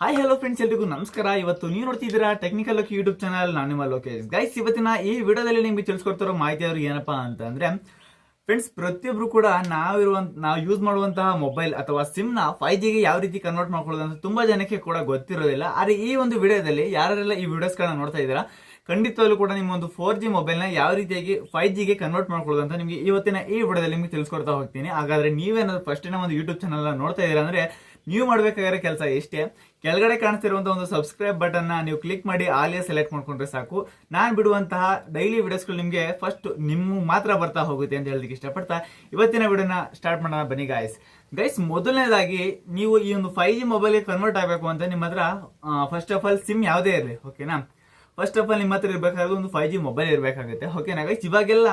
Hi hello friends ಎಲ್ರಿಗೂ ನಮಸ್ಕಾರ. ಇವತ್ತು ನೀವು ನೋಡ್ತಿದ್ದೀರಾ ಟೆಕ್ನಿಕಲ್ ಲಕ್ ಯೂಟ್ಯೂಬ್ ಚಾನಲ್ ನಾನು ನಿಮ್ಮ ಲೋಕೇಶ್. ಗೈಸ್ ಇವತ್ತಿನ ಈ ವಿಡಿಯೋದಲ್ಲಿ ನಿಮಗೆ ತಿಳಿಸ್ಕೊಡ್ತಿರೋ ಮಾಹಿತಿ ಅವ್ರಿಗೆ ಏನಪ್ಪಾ ಅಂತಂದ್ರೆ ಫ್ರೆಂಡ್ಸ್ ಪ್ರತಿಯೊಬ್ರು ಕೂಡ ನಾವಿರುವಂತ ನಾವು ಯೂಸ್ ಮಾಡುವಂತಹ ಮೊಬೈಲ್ ಅಥವಾ ಸಿಮ್ನ ಫೈವ್ ಜಿಗೆ ಯಾವ ರೀತಿ ಕನ್ವರ್ಟ್ ಮಾಡ್ಕೊಳ್ಳೋದು ಅಂತ ತುಂಬಾ ಜನಕ್ಕೆ ಕೂಡ ಗೊತ್ತಿರೋದಿಲ್ಲ. ಆದ್ರೆ ಈ ಒಂದು ವಿಡಿಯೋದಲ್ಲಿ ಯಾರೆಲ್ಲ ಈ ವಿಡಿಯೋಸ್ಗಳನ್ನ ನೋಡ್ತಾ ಇದ್ದೀರಾ ಖಂಡಿತವಾಗ್ಲೂ ಕೂಡ ನಿಮ್ಮ ಒಂದು ಫೋರ್ ಜಿ ಮೊಬೈಲ್ನ ಯಾವ ರೀತಿಯಾಗಿ ಫೈವ್ ಜಿಗೆ ಕನ್ವರ್ಟ್ ಮಾಡ್ಕೊಳ್ಳೋದು ಅಂತ ನಿಮಗೆ ಇವತ್ತಿನ ಈ ವಿಡಿಯೋದಲ್ಲಿ ನಿಮಗೆ ತಿಳಿಸ್ಕೊಡ್ತಾ ಹೋಗ್ತೀನಿ. ಹಾಗಾದ್ರೆ ನೀವೇನಾದ್ರು ಫಸ್ಟ್ ಒಂದು ಯೂಟ್ಯೂಬ್ ಚಾನಲ್ ನೋಡ್ತಾ ಇದ್ದೀರಾ ಅಂದ್ರೆ ನೀವು ಮಾಡಬೇಕಾಗಿರೋ ಕೆಲಸ ಇಷ್ಟೇ. ಕೆಳಗಡೆ ಕಾಣಿಸ್ತಿರುವಂತಹ ಒಂದು ಸಬ್ಸ್ಕ್ರೈಬ್ ಬಟನ್ ನೀವು ಕ್ಲಿಕ್ ಮಾಡಿ ಆಲಿಯ ಸೆಲೆಕ್ಟ್ ಮಾಡ್ಕೊಂಡ್ರೆ ಸಾಕು. ನಾನು ಬಿಡುವಂತಹ ಡೈಲಿ ವಿಡಿಯೋಸ್ಗಳು ನಿಮಗೆ ಫಸ್ಟ್ ನಿಮ್ಮ ಮಾತ್ರ ಬರ್ತಾ ಹೋಗುತ್ತೆ ಅಂತ ಹೇಳೋದಕ್ಕೆ ಇಷ್ಟಪಡ್ತಾ ಇವತ್ತಿನ ವಿಡಿಯೋನ ಸ್ಟಾರ್ಟ್ ಮಾಡೋಣ ಬನ್ನಿ ಗಾಯ್ಸ್ ಗೈಸ್ ಮೊದಲನೇದಾಗಿ ನೀವು ಈ ಒಂದು ಫೈವ್ ಜಿ ಮೊಬೈಲ್ಗೆ ಕನ್ವರ್ಟ್ ಆಗಬೇಕು ಅಂತ ನಿಮ್ಮ ಹತ್ರ ಫಸ್ಟ್ ಆಫ್ ಆಲ್ ಸಿಮ್ ಯಾವುದೇ ಇರಲಿ ಓಕೆನಾ ಫಸ್ಟ್ ಆಫ್ ಆಲ್ ನಿಮ್ಮ ಹತ್ರ ಇರಬೇಕಾದ್ರೆ ಒಂದು ಫೈವ್ ಜಿ ಮೊಬೈಲ್ ಇರಬೇಕಾಗುತ್ತೆ. ಓಕೆನಾ ಗೈಸ್ ಇವಾಗೆಲ್ಲ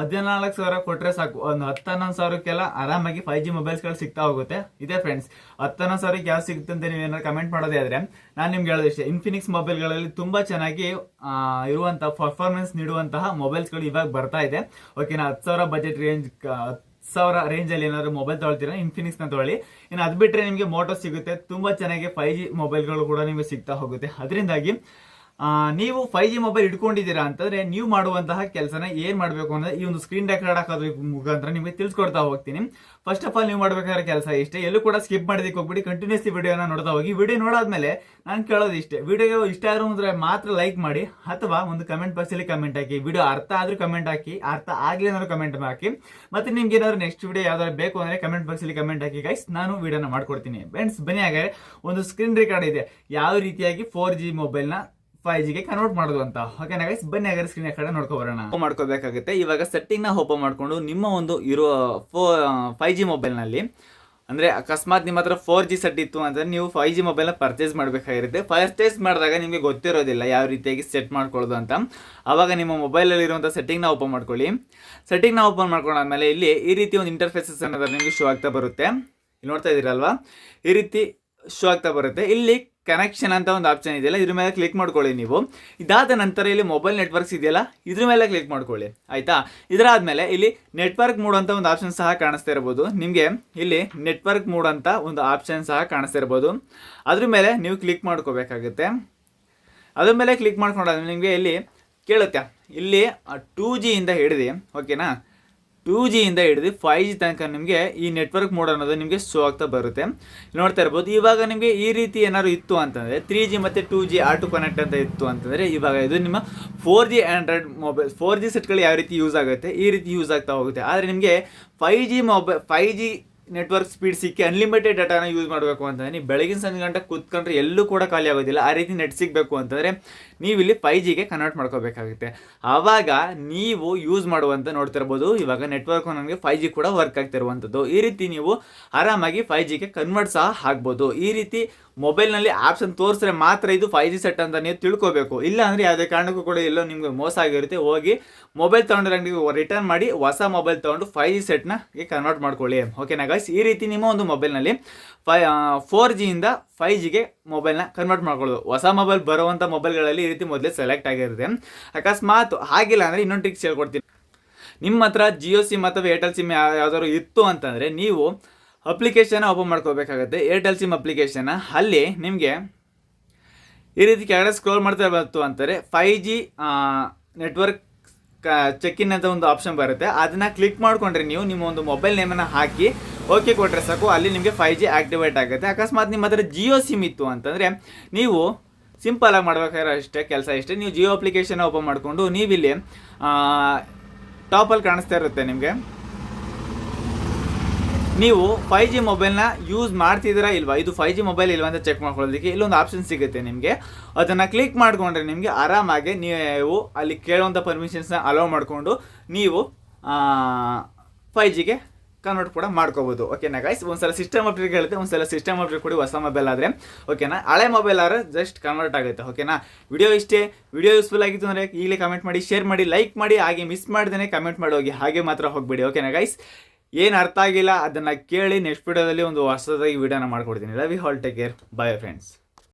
ಹದಿನಾಲ್ಕು ಸಾವಿರ ಕೊಟ್ಟರೆ ಸಾಕು. ಒಂದು ಹತ್ತು ಹನ್ನೊಂದು ಸಾವಿರಕ್ಕೆಲ್ಲ ಆರಾಮಾಗಿ ಫೈವ್ ಜಿ ಮೊಬೈಲ್ಸ್ಗಳು ಸಿಗ್ತಾ ಹೋಗುತ್ತೆ. ಇದೆ ಫ್ರೆಂಡ್ಸ್ ಹತ್ತು ಹನ್ನೊಂದು ಸಾವಿರಕ್ಕೆ ಯಾವ ಸಿಗುತ್ತೆ ಅಂತ ನೀವು ಏನಾದ್ರು ಕಮೆಂಟ್ ಮಾಡೋದೇ ಆದರೆ ನಾನು ನಿಮ್ಗೆ ಹೇಳೋದು ಇಷ್ಟೇ. ಇನ್ಫಿನಿಕ್ಸ್ ಮೊಬೈಲ್ಗಳಲ್ಲಿ ತುಂಬ ಚೆನ್ನಾಗಿ ಇರುವಂತಹ ಪರ್ಫಾರ್ಮೆನ್ಸ್ ನೀಡುವಂತಹ ಮೊಬೈಲ್ಸ್ಗಳು ಇವಾಗ ಬರ್ತಾ ಇದೆ. ಓಕೆನಾ ಹತ್ತು ಸಾವಿರ ಬಜೆಟ್ ರೇಂಜ್ ಸಾವಿರ ರೇಂಜಲ್ಲಿ ಏನಾದ್ರು ಮೊಬೈಲ್ ತೊಗೊಳ್ತೀರಾ? ಇನ್ಫಿನಿಕ್ಸ್ನ ತಗೊಳ್ಳಿ. ಇನ್ನು ಅದು ಬಿಟ್ಟರೆ ನಿಮಗೆ ಮೋಟೋ ಸಿಗುತ್ತೆ. ತುಂಬ ಚೆನ್ನಾಗಿ ಫೈವ್ ಜಿ ಮೊಬೈಲ್ಗಳು ಕೂಡ ನಿಮಗೆ ಸಿಗ್ತಾ ಹೋಗುತ್ತೆ. ಅದರಿಂದಾಗಿ ನೀವು ಫೈವ್ ಜಿ ಮೊಬೈಲ್ ಇಟ್ಕೊಂಡಿದ್ದೀರಾ ಅಂತಂದ್ರೆ ನೀವು ಮಾಡುವಂತಹ ಕೆಲಸನ ಏನ್ ಮಾಡಬೇಕು ಅಂದ್ರೆ ಈ ಒಂದು ಸ್ಕ್ರೀನ್ ರೆಕಾರ್ಡ್ ಹಾಕೋದ್ರ ಮುಖಾಂತರ ನಿಮಗೆ ತಿಳಿಸ್ಕೊಡ್ತಾ ಹೋಗ್ತೀನಿ. ಫಸ್ಟ್ ಆಫ್ ಆಲ್ ನೀವು ಮಾಡ್ಬೇಕಾದ್ರೆ ಕೆಲಸ ಇಷ್ಟೇ. ಎಲ್ಲೂ ಕೂಡ ಸ್ಕಿಪ್ ಮಾಡೋದಕ್ಕೆ ಹೋಗ್ಬಿಡಿ. ಕಂಟಿನ್ಯೂಸ್ಲಿ ವಿಡಿಯೋನ ನೋಡ್ತಾ ಹೋಗಿ. ವಿಡಿಯೋ ನೋಡಾದ್ಮೇಲೆ ನಾನು ಕೇಳೋದು ಇಷ್ಟೇ. ವಿಡಿಯೋ ಇಷ್ಟ ಆದ್ರೂ ಅಂದ್ರೆ ಮಾತ್ರ ಲೈಕ್ ಮಾಡಿ ಅಥವಾ ಒಂದು ಕಮೆಂಟ್ ಬಾಕ್ಸ್ ಅಲ್ಲಿ ಕಮೆಂಟ್ ಹಾಕಿ. ವಿಡಿಯೋ ಅರ್ಥ ಆದ್ರೂ ಕಮೆಂಟ್ ಹಾಕಿ. ಅರ್ಥ ಆಗ್ಲಿ ಅಂದ್ರೆ ಕಮೆಂಟ್ ಹಾಕಿ. ಮತ್ತೆ ನಿಮ್ಗೆ ಏನಾದ್ರು ನೆಕ್ಸ್ಟ್ ವಿಡಿಯೋ ಯಾವ್ದಾದ್ರು ಬೇಕು ಅಂದ್ರೆ ಕಮೆಂಟ್ ಬಾಕ್ಸ್ ಅಲ್ಲಿ ಕಮೆಂಟ್ ಹಾಕಿ. ಗೈಸ್ ನಾನು ವಿಡಿಯೋನ ಮಾಡ್ಕೊಡ್ತೀನಿ. ಫ್ರೆಂಡ್ಸ್ ಬನ್ನಿ ಹಾಗಾದ್ರೆ. ಒಂದು ಸ್ಕ್ರೀನ್ ರೆಕಾರ್ಡ್ ಇದೆ. ಯಾವ ರೀತಿಯಾಗಿ ಫೋರ್ ಜಿ ಮೊಬೈಲ್ನ ಫೈವ್ ಜಿಗೆ ಕನ್ವರ್ಟ್ ಮಾಡೋದು ಅಂತ. ಓಕೆ ಗೈಸ್ ಬನ್ನಿ ಹಾಗಾದ್ರೆ ಸ್ಕ್ರೀನ್ ಕಡೆ ನೋಡ್ಕೊ ಓಪನ್ ಮಾಡ್ಕೋಬೇಕಾಗುತ್ತೆ. ಇವಾಗ ಸೆಟ್ಟಿಂಗ್ನ ಓಪನ್ ಮಾಡ್ಕೊಂಡು ನಿಮ್ಮ ಒಂದು ಇರೋ ಫೋ ಫೈವ್ ಜಿ ಮೊಬೈಲ್ನಲ್ಲಿ ಅಂದರೆ ಅಕಸ್ಮಾತ್ ನಿಮ್ಮ ಹತ್ರ ಫೋರ್ ಜಿ ಸೆಟ್ ಇತ್ತು ಅಂದ್ರೆ ನೀವು ಫೈವ್ ಜಿ ಮೊಬೈಲ್ ಪರ್ಚೇಸ್ ಮಾಡಬೇಕಾಗಿರುತ್ತೆ. ಪರ್ಚೇಸ್ ಮಾಡಿದಾಗ ನಿಮಗೆ ಗೊತ್ತಿರೋದಿಲ್ಲ ಯಾವ ರೀತಿಯಾಗಿ ಸೆಟ್ ಮಾಡ್ಕೊಳ್ಳೋದು ಅಂತ. ಆವಾಗ ನಿಮ್ಮ ಮೊಬೈಲಲ್ಲಿರುವಂಥ ಸೆಟ್ಟಿಂಗ್ನ ಓಪನ್ ಮಾಡ್ಕೊಳ್ಳಿ. ಸೆಟ್ಟಿಂಗ್ನ ಓಪನ್ ಮಾಡ್ಕೊಂಡಾದ್ಮೇಲೆ ಇಲ್ಲಿ ಈ ರೀತಿ ಒಂದು ಇಂಟರ್ಫೇಸಸ್ ಅನ್ನೋದ್ರ ನಿಮಗೆ ಶೋ ಆಗ್ತಾ ಬರುತ್ತೆ. ಇಲ್ಲಿ ನೋಡ್ತಾ ಇದ್ದೀರಲ್ವಾ? ಈ ರೀತಿ ಶೋ ಆಗ್ತಾ ಬರುತ್ತೆ. ಇಲ್ಲಿ ಕನೆಕ್ಷನ್ ಅಂತ ಒಂದು ಆಪ್ಷನ್ ಇದೆಯಲ್ಲ, ಇದ್ರ ಮೇಲೆ ಕ್ಲಿಕ್ ಮಾಡ್ಕೊಳ್ಳಿ ನೀವು. ಇದಾದ ನಂತರ ಇಲ್ಲಿ ಮೊಬೈಲ್ ನೆಟ್ವರ್ಕ್ಸ್ ಇದೆಯಲ್ಲ, ಇದ್ರ ಮೇಲೆ ಕ್ಲಿಕ್ ಮಾಡ್ಕೊಳ್ಳಿ. ಆಯ್ತಾ? ಇದರಾದ್ಮೇಲೆ ಇಲ್ಲಿ ನೆಟ್ವರ್ಕ್ ಮೂಡ್ ಅಂತ ಒಂದು ಆಪ್ಷನ್ ಸಹ ಕಾಣಿಸ್ತಾ ಇರ್ಬೋದು. ನಿಮಗೆ ಇಲ್ಲಿ ನೆಟ್ವರ್ಕ್ ಮೂಡ್ ಅಂತ ಒಂದು ಆಪ್ಷನ್ ಸಹ ಕಾಣಿಸ್ತಾ ಇರ್ಬೋದು. ಅದ್ರ ಮೇಲೆ ನೀವು ಕ್ಲಿಕ್ ಮಾಡ್ಕೋಬೇಕಾಗುತ್ತೆ. ಅದ್ರ ಮೇಲೆ ಕ್ಲಿಕ್ ಮಾಡ್ಕೊಂಡಾದ್ಮೇಲೆ ನಿಮಗೆ ಇಲ್ಲಿ ಕೇಳುತ್ತೆ. ಇಲ್ಲಿ ಟೂ ಜಿಯಿಂದ ಹಿಡಿದು ಓಕೆನಾ ಟೂ ಜಿಯಿಂದ ಹಿಡಿದು ಫೈವ್ ಜಿ ತನಕ ನಿಮಗೆ ಈ ನೆಟ್ವರ್ಕ್ ಮೋಡ್ ಅನ್ನೋದು ನಿಮಗೆ ಶೋ ಆಗ್ತಾ ಬರುತ್ತೆ. ನೋಡ್ತಾ ಇರ್ಬೋದು, ಇವಾಗ ನಿಮಗೆ ಈ ರೀತಿ ಏನಾದ್ರು ಇತ್ತು ಅಂತಂದರೆ ತ್ರೀ ಜಿ ಮತ್ತು ಟೂ ಜಿ ಆಟೋ ಕನೆಕ್ಟ್ ಅಂತ ಇತ್ತು ಅಂತಂದರೆ, ಇವಾಗ ಇದು ನಿಮ್ಮ four G android mobile four G ಸೆಟ್ಗಳು ಯಾವ ರೀತಿ ಯೂಸ್ ಆಗುತ್ತೆ, ಈ ರೀತಿ ಯೂಸ್ ಆಗ್ತಾ ಹೋಗುತ್ತೆ. ಆದರೆ ನಿಮಗೆ five G mobile five G network speed ಸಿಕ್ಕಿ ಅನ್ಲಿಮಿಟೆಡ್ ಡಾಟಾನ ಯೂಸ್ ಮಾಡಬೇಕು ಅಂತಂದರೆ ನೀವು ಬೆಳಗಿನ ಸಂಜೆ ಗಂಟೆ ಕೂತ್ಕೊಂಡ್ರೆ ಎಲ್ಲೂ ಕೂಡ ಖಾಲಿ ಆಗೋದಿಲ್ಲ. ಆ ರೀತಿ ನೆಟ್ ಸಿಗಬೇಕು ಅಂತಂದರೆ ನೀವು ಇಲ್ಲಿ ಫೈ ಜಿಗೆ ಕನ್ವರ್ಟ್ ಮಾಡ್ಕೋಬೇಕಾಗುತ್ತೆ. ಆವಾಗ ನೀವು ಯೂಸ್ ಮಾಡುವಂತ ನೋಡ್ತಿರ್ಬೋದು. ಇವಾಗ ನೆಟ್ವರ್ಕ್ ನನಗೆ ಫೈ ಜಿ ಕೂಡ ವರ್ಕ್ ಆಗ್ತಿರುವಂಥದ್ದು ಈ ರೀತಿ ನೀವು ಆರಾಮಾಗಿ ಫೈ ಜಿಗೆ ಕನ್ವರ್ಟ್ ಸಹ ಆಗ್ಬೋದು. ಈ ರೀತಿ ಮೊಬೈಲ್ನಲ್ಲಿ ಆಪ್ಷನ್ ತೋರಿಸಿದ್ರೆ ಮಾತ್ರ ಇದು ಫೈ ಜಿ ಸೆಟ್ ಅಂತ ನೀವು ತಿಳ್ಕೋಬೇಕು. ಇಲ್ಲ ಅಂದರೆ ಯಾವುದೇ ಕಾರಣಕ್ಕೂ ಕೂಡ ಎಲ್ಲೋ ನಿಮಗೆ ಮೋಸ ಆಗಿರುತ್ತೆ. ಹೋಗಿ ಮೊಬೈಲ್ ತೊಗೊಂಡ್ರೆ ರಿಟರ್ನ್ ಮಾಡಿ ಹೊಸ ಮೊಬೈಲ್ ತೊಗೊಂಡು ಫೈ ಜಿ ಸೆಟ್ನ ಕನ್ವರ್ಟ್ ಮಾಡ್ಕೊಳ್ಳಿ. ಓಕೆನಾ ಗೈಸ್ ಈ ರೀತಿ ನಿಮ್ಮ ಒಂದು ಮೊಬೈಲ್ನಲ್ಲಿ ಫೈ ಫೋರ್ ಜಿಯಿಂದ ಫೈ ಜಿಗೆ ಮೊಬೈಲ್ನ ಕನ್ವರ್ಟ್ ಮಾಡ್ಕೊಳ್ಳೋದು. ಹೊಸ ಮೊಬೈಲ್ ಬರುವಂಥ ಮೊಬೈಲ್ಗಳಲ್ಲಿ ಈ ರೀತಿ ಮೊದಲೇ ಸೆಲೆಕ್ಟ್ ಆಗಿರುತ್ತೆ. ಅಕಸ್ಮಾತ್ ಆಗಿಲ್ಲ ಅಂದರೆ ಇನ್ನೊಂದು ಟ್ರಿಕ್ಸ್ ಹೇಳ್ಕೊಡ್ತೀನಿ. ನಿಮ್ಮ ಹತ್ರ ಜಿಯೋ ಸಿಮ್ ಅಥವಾ ಏರ್ಟೆಲ್ ಸಿಮ್ ಯಾವುದಾದ್ರು ಇತ್ತು ಅಂತಂದರೆ ನೀವು ಅಪ್ಲಿಕೇಶನ್ ಓಪನ್ ಮಾಡ್ಕೋಬೇಕಾಗುತ್ತೆ. ಏರ್ಟೆಲ್ ಸಿಮ್ ಅಪ್ಲಿಕೇಶನ್ ಅಲ್ಲಿ ನಿಮಗೆ ಈ ರೀತಿ ಕೆಳಗಡೆ ಸ್ಕ್ರೋಲ್ ಮಾಡ್ತಾ ಬಂತು ಅಂತಾರೆ five G network check in ಅಂತ ಒಂದು ಆಪ್ಷನ್ ಬರುತ್ತೆ. ಅದನ್ನ ಕ್ಲಿಕ್ ಮಾಡಿಕೊಂಡ್ರೆ ನೀವು ನಿಮ್ಮ ಒಂದು ಮೊಬೈಲ್ ನೇಮನ್ನು ಹಾಕಿ ಓಕೆ ಕೊಟ್ಟರೆ ಸಾಕು. ಅಲ್ಲಿ ನಿಮಗೆ ಫೈವ್ ಜಿ ಆಕ್ಟಿವೇಟ್ ಆಗುತ್ತೆ. ಅಕಸ್ಮಾತ್ ನಿಮ್ಮ ಹತ್ರ ಜಿಯೋ ಸಿಮ್ ಇತ್ತು ಅಂತಂದರೆ, ನೀವು ಸಿಂಪಲ್ ಆಗಿ ಮಾಡ್ಬೇಕಾದ್ರೆ ಅಷ್ಟೇ, ಕೆಲಸ ಇಷ್ಟೇ. ನೀವು ಜಿಯೋ ಅಪ್ಲಿಕೇಶನ್ ಓಪನ್ ಮಾಡಿಕೊಂಡು ನೀವಿಲ್ಲಿ ಟಾಪಲ್ಲಿ ಕಾಣಿಸ್ತಾ ಇರುತ್ತೆ ನಿಮಗೆ. ನೀವು ಫೈ ಜಿ ಮೊಬೈಲ್ನ ಯೂಸ್ ಮಾಡ್ತಿದ್ದೀರಾ ಇಲ್ವಾ? ಇದು ಫೈ ಜಿ ಮೊಬೈಲ್ ಇಲ್ವಾ ಅಂತ ಚೆಕ್ ಮಾಡ್ಕೊಳ್ಳೋದಕ್ಕೆ ಇಲ್ಲೊಂದು ಆಪ್ಷನ್ ಸಿಗುತ್ತೆ ನಿಮಗೆ. ಅದನ್ನು ಕ್ಲಿಕ್ ಮಾಡಿಕೊಂಡ್ರೆ ನಿಮಗೆ ಆರಾಮಾಗಿ ನೀವು ಅಲ್ಲಿ ಕೇಳುವಂಥ ಪರ್ಮಿಷನ್ಸ್ನ ಅಲೋ ಮಾಡಿಕೊಂಡು ನೀವು ಫೈ ಜಿಗೆ ಕನ್ವರ್ಟ್ ಕೂಡ ಮಾಡ್ಕೋಬೋದು. ಓಕೆನಾ ಗೈಸ್ ಒಂದ್ಸಲ ಸಿಸ್ಟಮ್ ಅಪ್ಡೇಟ್ ಹೇಳುತ್ತೆ ಒಂದ್ಸಲ ಸಿಸ್ಟಮ್ ಅಪ್ಡೇಟ್ ಕೊಡಿ, ಹೊಸ ಮೊಬೈಲ್ ಆದರೆ. ಓಕೆನಾ ಹಳೆ ಮೊಬೈಲ್ ಆದ್ರೆ ಜಸ್ಟ್ ಕನ್ವರ್ಟ್ ಆಗುತ್ತೆ. ಓಕೆನಾ ವಿಡಿಯೋ ಇಷ್ಟೇ ವಿಡಿಯೋ ಯೂಸ್ಫುಲ್ ಆಗಿತ್ತು ಅಂದರೆ ಈಗಲೇ ಕಮೆಂಟ್ ಮಾಡಿ ಶೇರ್ ಮಾಡಿ ಲೈಕ್ ಮಾಡಿ, ಹಾಗೆ ಮಿಸ್ ಮಾಡ್ದೇ ಕಮೆಂಟ್ ಮಾಡಿ ಹೋಗಿ, ಹಾಗೆ ಮಾತ್ರ ಹೋಗ್ಬಿಡಿ. ಓಕೆನಾ ಗೈಸ್ ಏನು ಅರ್ಥ ಆಗಿಲ್ಲ, ಅದನ್ನು ಕೇಳಿ ನೆಕ್ಸ್ಟ್ ವಿಡಿಯೋದಲ್ಲಿ ಒಂದು ಹೊಸದಾಗಿ ವಿಡಿಯೋನ ಮಾಡ್ಕೊಡ್ತೀನಿ. Love you all take care bye friends